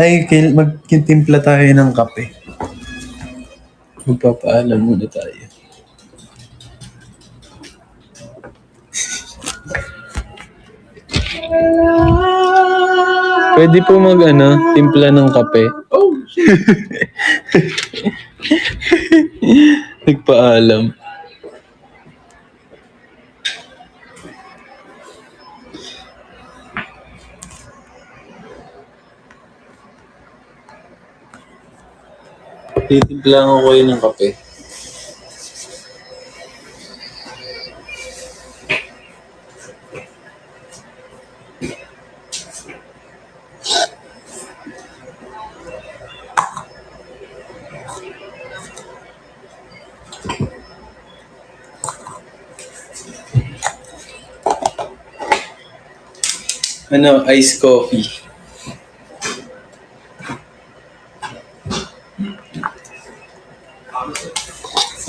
Ay, magkitimpla tayo ng kape. Magpapaalam muna tayo. Pwede po mag ano, timpla ng kape. Oh, shit. Nagpaalam. Titimpla ko kayo ng kape. Ano, iced coffee.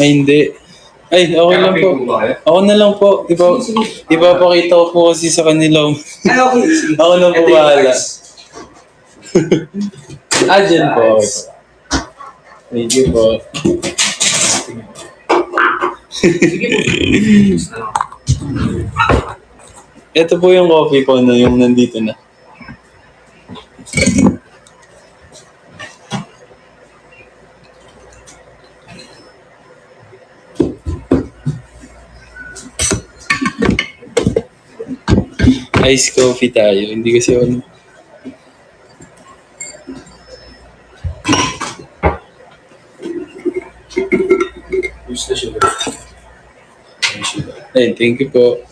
Ay, hindi. Ay, okay lang po. Ako na lang po. Ipa, ipapakita ko po kasi sa kanila. Ay, okay. Sige. Ako na po bahala. Ah, dyan po. Po. Thank you po. Ito po yung coffee ko na yung nandito na. Ice coffee tayo. Hindi kasi the sugar. Ay, thank you po.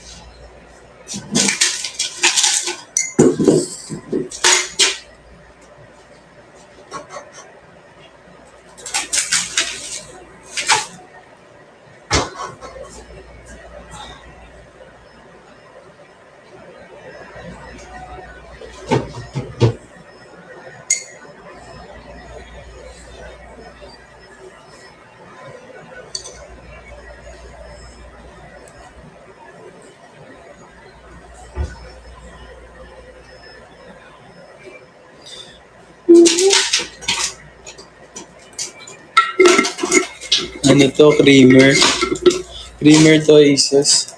Ano to? Creamer. Creamer to, Asus.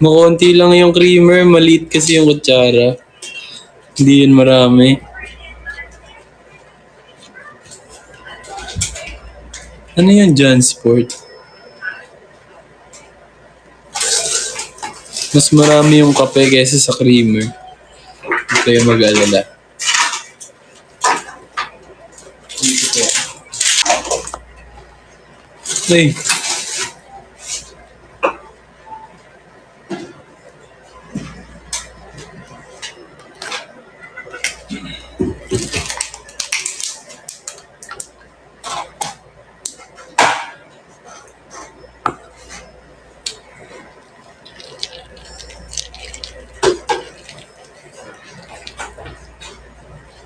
Makunti lang yung creamer, maliit kasi yung kutsara. Hindi yun marami. Ano yung John Sport? Mas marami yung kape kaysa sa creamer. Hindi kayo mag-alala. Ay,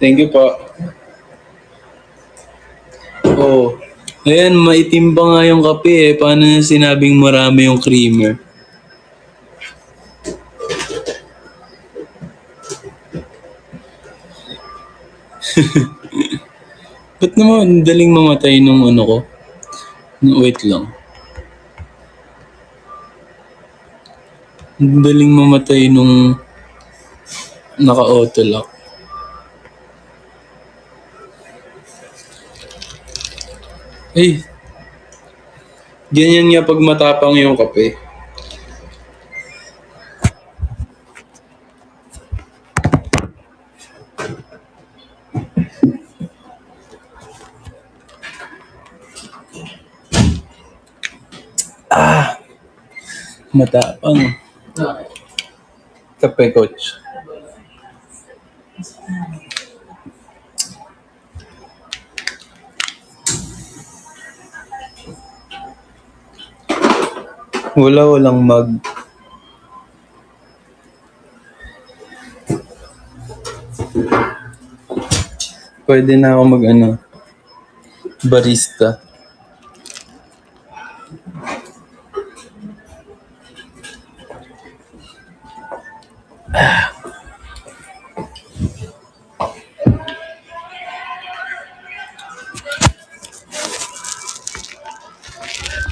Thank you po. Oh. Ayan, maitim pa nga yung kape eh. Paano na sinabing marami yung creamer? Ba't naman daling mamatay nung ano ko? Wait lang. Ang daling mamatay nung naka-auto lock. Ay, ganyan nga pag matapang yung kape. Ah, matapang. Kape coach. Wala, walang mag. Pwede na ako mag ano, barista.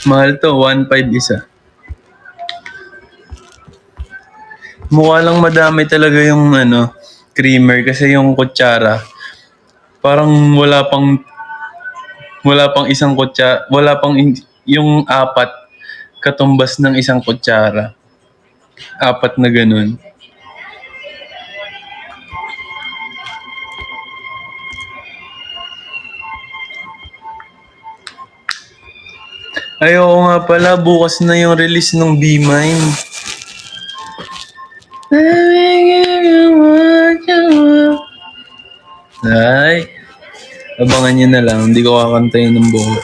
Mahal to, 1.5 isa. Mukha lang madami talaga yung ano, creamer kasi yung kutsara. Parang wala pang wala pang isang kutsara, wala pang in- yung apat katumbas ng isang kutsara. Apat na ganun. Ayoko nga pala, bukas na yung release ng B-Mine. Ay, abangan nyo na lang. Hindi ko kakantayin ng buo.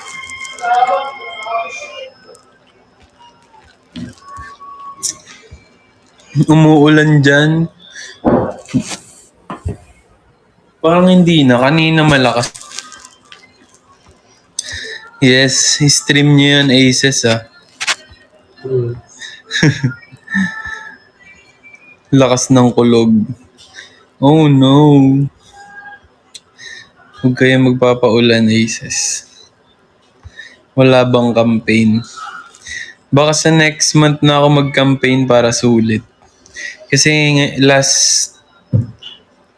Umuulan dyan. Parang hindi na. Kanina malakas. Yes, stream nyo yun, Aces ah. Hmm. Lakas ng kulog. Oh no. Huwag kayo magpapaulan, Aces. Wala bang campaign? Baka sa next month na ako mag-campaign para sulit. Kasi last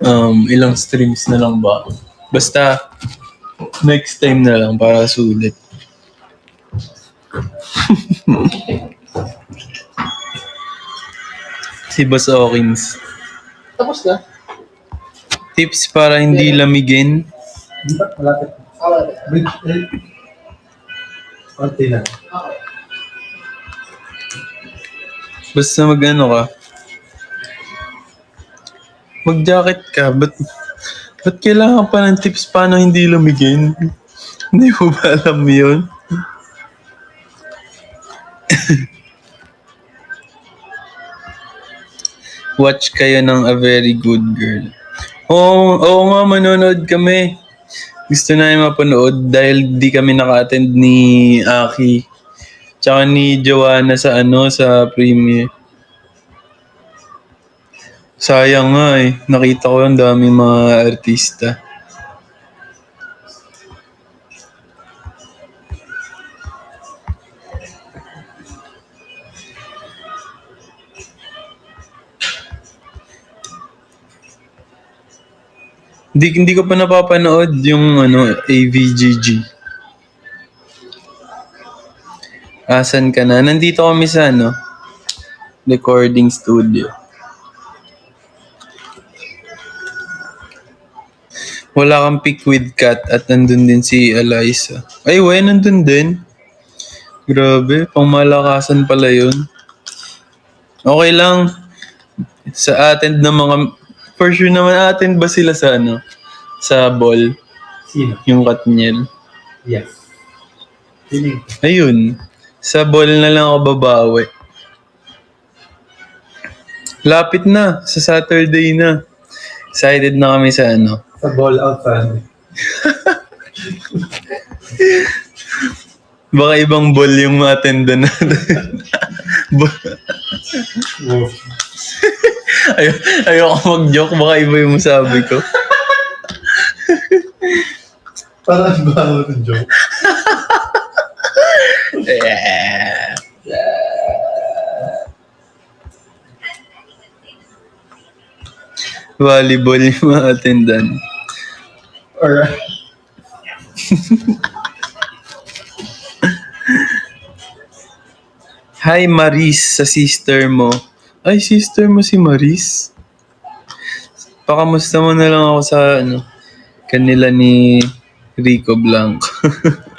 um, ilang streams na lang ba? Basta next time na lang para sulit. si Boss Hawkins. Tapos na? Tips para hindi lamigin. Di ba? Malapit. Bridge, eh. Konti na. Basta mag-ano ka. Mag-jacket ka. Ba't, ba't kailangan pa ng tips paano hindi lumigin? Hindi mo ba alam yun? Watch kayo ng A Very Good Girl. Oo, oo nga, manonood kami. Gusto namin mapanood dahil di kami naka-attend ni Aki. Tsaka ni Joanna sa ano, sa premiere. Sayang nga eh. Nakita ko yung daming mga artista. Hindi, hindi ko pa napapanood yung ano, AVGG. Asan ka na? Nandito kami sa ano, recording studio. Wala kang pick with cat at nandun din si Eliza. Ay, we, nandun din. Grabe, pang malakasan pala yun. Okay lang. Sa attend ng mga... For sure naman attend ba sila sa ano? Sa ball, Sino? yung Katniel. Yes. Ko. Ayun. Sa ball na lang ako babawi. Lapit na. Sa Saturday na. Excited na kami sa ano. Sa ball out family. Baka ibang ball yung ma-attenda natin. Ay ayoko mag-joke. Baka iba yung sabi ko. Parang bago ng joke. Yeah. Volleyball yung mga attendan. Alright. Hi Maris sa sister mo. Ay, sister mo si Maris? Pakamusta mo na lang ako sa ano, kanila ni Rico Blanco.